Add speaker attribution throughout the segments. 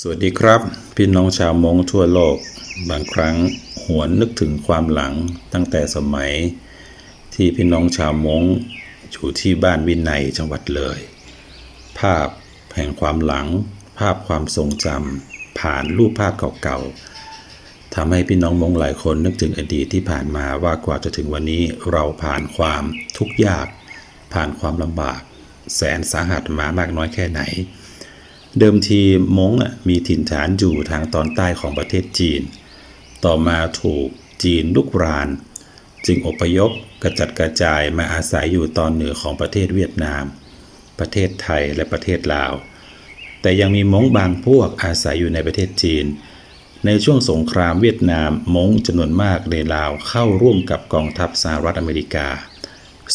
Speaker 1: สวัสดีครับ พี่น้องชาวมงทั่วโลก บางครั้งหวนนึกถึงความหลังตั้งแต่สมัย ที่พี่น้องชาวมงอยู่ที่บ้านวินัยจังหวัดเลย ภาพแห่งความหลัง ภาพความทรงจำผ่านรูปภาพเก่าๆทำให้พี่น้องมงหลายคนนึกถึงอดีตที่ผ่านมาว่ากว่าจะถึงวันนี้เราผ่านความทุกข์ยาก ผ่านความลำบาก แสนสาหัสมามากน้อยแค่ไหน เดิมทีม้งมีถิ่นฐานอยู่ทางตอนใต้ของประเทศจีน ต่อมาถูกจีนลุกราน จึงอพยพกระจัดกระจายมาอาศัยอยู่ตอนเหนือของประเทศเวียดนาม ประเทศไทยและประเทศลาว แต่ยังมีม้งบางพวกอาศัยอยู่ในประเทศจีน ในช่วงสงครามเวียดนามม้งจำนวนมากในลาวเข้าร่วมกับกองทัพสหรัฐอเมริกา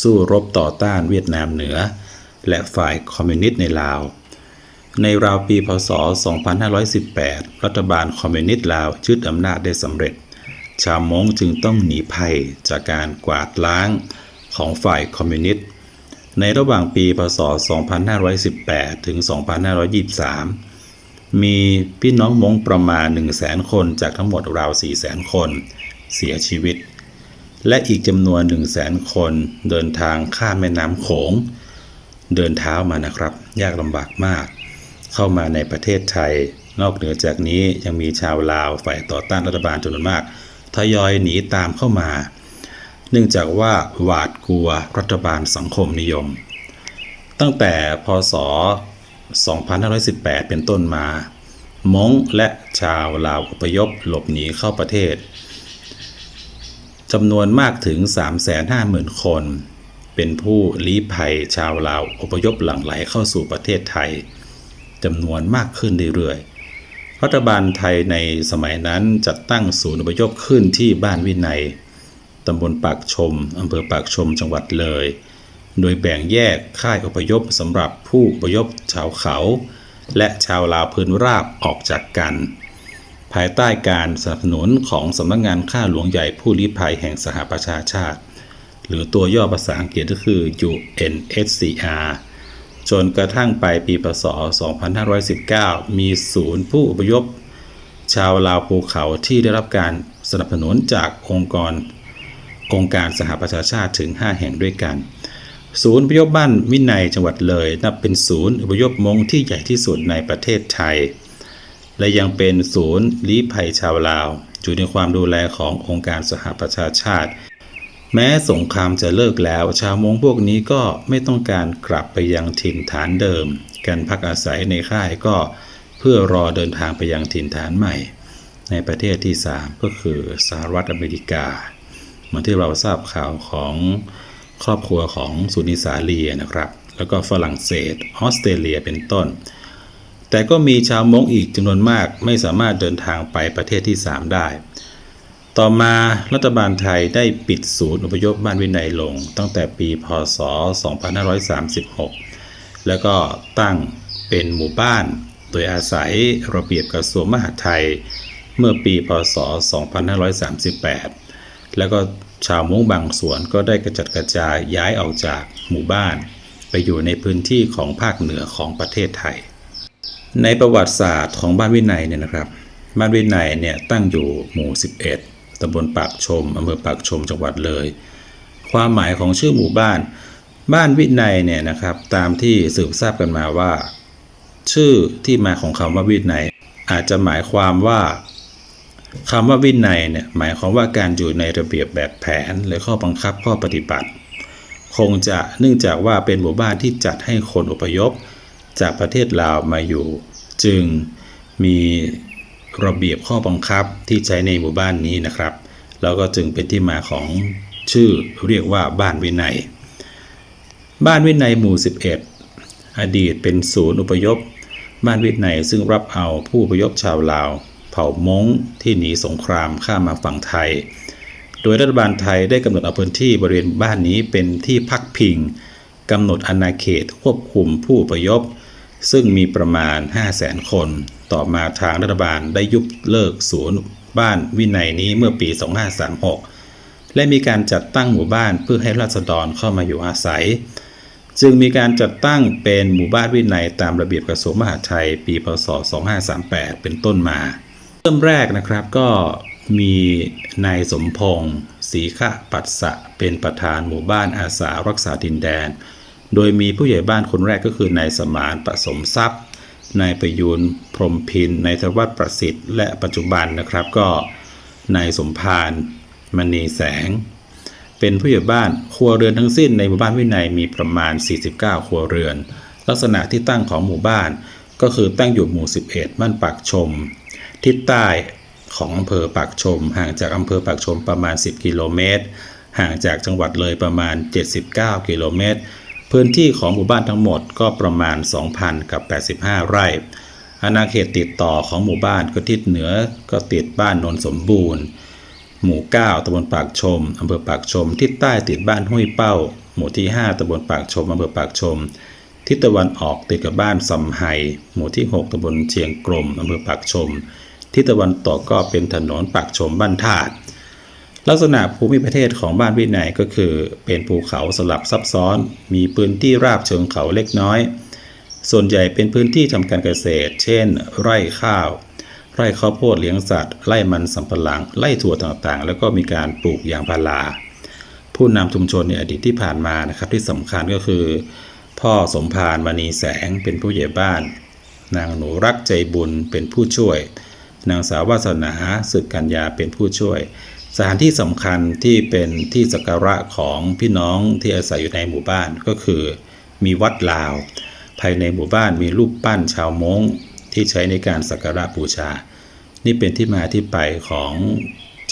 Speaker 1: สู้รบต่อต้านเวียดนามเหนือ และฝ่ายคอมมิวนิสต์ในลาว ในราวปีพศ 2518 รัฐบาลคอมมิวนิสต์ลาวยึดอำนาจได้สำเร็จ ชาวมงจึงต้องหนีภัยจากการกวาดล้างของฝ่ายคอมมิวนิสต์ ในระหว่างปีพศ 2518 ถึง 2523 มีพี่น้องมงประมาณ 100,000 คนจากทั้งหมดราว 400,000 คนเสียชีวิต และอีกจำนวน100,000 คนเดินทางข้ามแม่น้ำโขง เดินเท้ามานะครับ ยากลำบากมาก เข้ามาในประเทศไทย นอกเหนือจากนี้ยังมีชาวลาวฝ่ายต่อต้านรัฐบาลจำนวนมากทยอยหนีตามเข้ามา เนื่องจากว่าหวาดกลัวรัฐบาลสังคมนิยม ตั้งแต่พศ 2518 เป็นต้นมามงและชาวลาวอพยพหลบหนีเข้าประเทศจำนวนมากถึง 350,000 คน เป็นผู้ลี้ภัยชาวลาวอพยพหลั่งไหลเข้าสู่ประเทศไทย จำนวนมากขึ้นเรื่อยๆ รัฐบาลไทยในสมัยนั้นจัดตั้งศูนย์อพยพขึ้นที่บ้านวินัยตำบลปากชมอำเภอปากชมจังหวัดเลย โดยแบ่งแยกค่ายอพยพสำหรับผู้อพยพชาวเขา และชาวลาวพื้นราบออกจากกัน ภายใต้การสนับสนุนของสำนักงงานข้าหลวงใหญ่ผู้ลี้ภัยแห่งสหประชาชาติ หรือตัวย่อภาษาอังกฤษก็คือ UNHCR จนกระทั่งไปปีพศ 2519 มีศูนย์ผู้อพยพ ชาวลาวภูเขาที่ได้รับการสนับสนุนจากองค์กรองค์การสหประชาชาติถึง 5 แห่งด้วยกัน ศูนย์อพยพบ้านวินัยจังหวัดเลย นับเป็นศูนย์อพยพมงที่ใหญ่ที่สุดในประเทศไทย และยังเป็นศูนย์ลี้ภัยชาวลาว อยู่ในความดูแลขององค์การสหประชาชาติ แม้สงครามจะเลิกแล้ว ชาวมงพวกนี้ก็ไม่ต้องการกลับไปยังถิ่นฐานเดิม การพักอาศัยในค่ายก็เพื่อรอเดินทางไปยังถิ่นฐานใหม่ ในประเทศที่ 3 ก็คือสหรัฐอเมริกาเหมือนที่เราทราบข่าวของครอบครัวของสุนิสาลีนะครับ แล้วก็ฝรั่งเศสออสเตรเลียเป็นต้น แต่ก็มีชาวมงอีกจำนวนมากไม่สามารถเดินทางไปประเทศที่ 3 ได้ ต่อมารัฐบาลไทยได้ปิดศูนย์อพยพบ้านวินัยลง ตั้งแต่ปีพศ 2536 แล้วก็ตั้งเป็นหมู่บ้าน โดยอาศัยระเบียบกระทรวงมหาดไทย เมื่อปีพศ 2538 แล้วก็ชาวมุ้งบางส่วนก็ได้กระจัดกระจายย้ายออกจากหมู่บ้าน ไปอยู่ในพื้นที่ของภาคเหนือของประเทศไทย ในประวัติศาสตร์ของบ้านวินัยเนี่ยนะครับ บ้านวินัยเนี่ยตั้งอยู่หมู่ 11 ตำบลปากชมอำเภอปากชมจังหวัดเลย ความหมายของชื่อหมู่บ้าน บ้านวินัยเนี่ยนะครับ ตามที่สืบทราบกันมาว่า ชื่อที่มาของคำว่าวินัย อาจจะหมายความว่าคำว่าวินัยเนี่ยหมายความว่าการอยู่ในระเบียบแบบแผน หรือข้อบังคับข้อปฏิบัติ คงจะเนื่องจากว่าเป็นหมู่บ้านที่จัดให้คนอพยพ จากประเทศลาวมาอยู่ จึงมี ระเบียบข้อบังคับที่ใช้ในหมู่บ้านนี้นะครับ แล้วก็จึงเป็นที่มาของชื่อเรียกว่าบ้านวินัย บ้านวินัยหมู่ 11 อดีตเป็นศูนย์อพยพ บ้านวินัยซึ่งรับเอาผู้อพยพชาวลาว เผ่ามงที่หนีสงครามข้ามมาฝั่งไทย โดยรัฐบาลไทยได้กำหนดเอาพื้นที่บริเวณบ้านนี้เป็นที่พักพิงกำหนดอาณาเขตควบคุมผู้อพยพ ซึ่งมีประมาณ 5 0 0แสนคน ต่อมาทางรัฐบาลได้ยุบเลิกศูนย์บ้านวินัยนี้เมื่อปี 2536 และมีการจัดตั้งหมู่บ้านเพื่อให้ราษฎรเข้ามาอยู่อาศัย จึงมีการจัดตั้งเป็นหมู่บ้านวินัยตามระเบียบกระทรวงมหาดไทย ปีพศ 2538 เป็นต้นมา เริ่มแรกนะครับก็มีนายสมพงศ์ศรีขะปัสสะเป็นประธานหมู่บ้านอาสารักษาดินแดน โดยมีผู้ใหญ่บ้านคนแรกก็คือนายสมานประสมทรัพย์ นายประยูนพรมพินนายธวัฒน์ประสิทธิ์และปัจจุบันนะครับก็นายสมพานมณีแสง เป็นผู้ใหญ่บ้านครัวเรือนทั้งสิ้นในหมู่บ้านวินัยมีประมาณ 49 ครัวเรือน ลักษณะที่ตั้งของหมู่บ้าน ก็คือตั้งอยู่หมู่ 11 บ้านปากชม ทิศใต้ของอำเภอปากชม ห่างจากอำเภอปากชมประมาณ 10 กิโลเมตร ห่างจากจังหวัดเลยประมาณ 79 กิโลเมตร พื้นที่ของหมู่บ้านทั้งหมดก็ประมาณ 2,000กับ85 ไร่ อาณาเขตติดต่อของหมู่บ้านก็ทิศเหนือก็ติดบ้านโนนสมบูรณ์ หมู่ 9ตำบลปากชมอำเภอปากชม ทิศใต้ติดบ้านห้วยเป้า หมู่ที่ 5ตำบลปากชมอำเภอปากชม ทิศตะวันออกติดกับบ้านสำไฮหมู่ที่ 6ตำบลเชียงกลมอำเภอปากชม ทิศตะวันตกก็เป็นถนนปากชมบ้านธาตุ ลักษณะภูมิประเทศของบ้านวินัยก็คือ เป็นภูเขาสลับซับซ้อน มีพื้นที่ราบเชิงเขาเล็กน้อย ส่วนใหญ่เป็นพื้นที่ทำการเกษตร เช่น ไร่ข้าว ไร่ข้าวโพดเลี้ยงสัตว์ ไร่มันสำปะหลัง ไร่ถั่วต่างๆ แล้วก็มีการปลูกยางพารา ผู้นำชุมชนในอดีตที่ผ่านมานะครับที่สำคัญก็คือ พ่อสมภารมณีแสงเป็นผู้ใหญ่บ้าน นางหนูรักใจบุญเป็นผู้ช่วย นางสาววาสนาสึกกัญญาเป็นผู้ช่วย สถานที่สำคัญที่เป็นที่สักการะของพี่น้องที่อาศัยอยู่ในหมู่บ้านก็คือ มีวัดลาว ภายในหมู่บ้านมีรูปปั้นชาวม้งที่ใช้ในการสักการะบูชา นี่เป็นที่มาที่ไปของ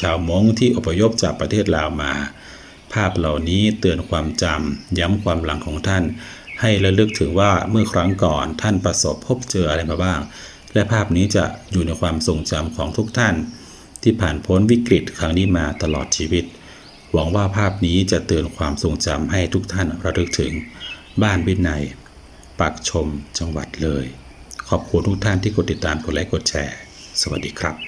Speaker 1: ชาวม้งที่อพยพจากประเทศลาวมา ภาพเหล่านี้เตือนความจำย้ำความหลังของท่าน ให้ระลึกถึงว่าเมื่อครั้งก่อนท่านประสบพบเจออะไรมาบ้าง และภาพนี้จะอยู่ในความทรงจำของทุกท่าน ที่ผ่านพ้นวิกฤตครั้งนี้มาตลอดชีวิต หวังว่าภาพนี้จะเตือนความทรงจำให้ทุกท่านระลึกถึง บ้านวินัยปักชมจังหวัดเลย ขอบคุณทุกท่านที่กดติดตามกดไลค์กดแชร์ สวัสดีครับ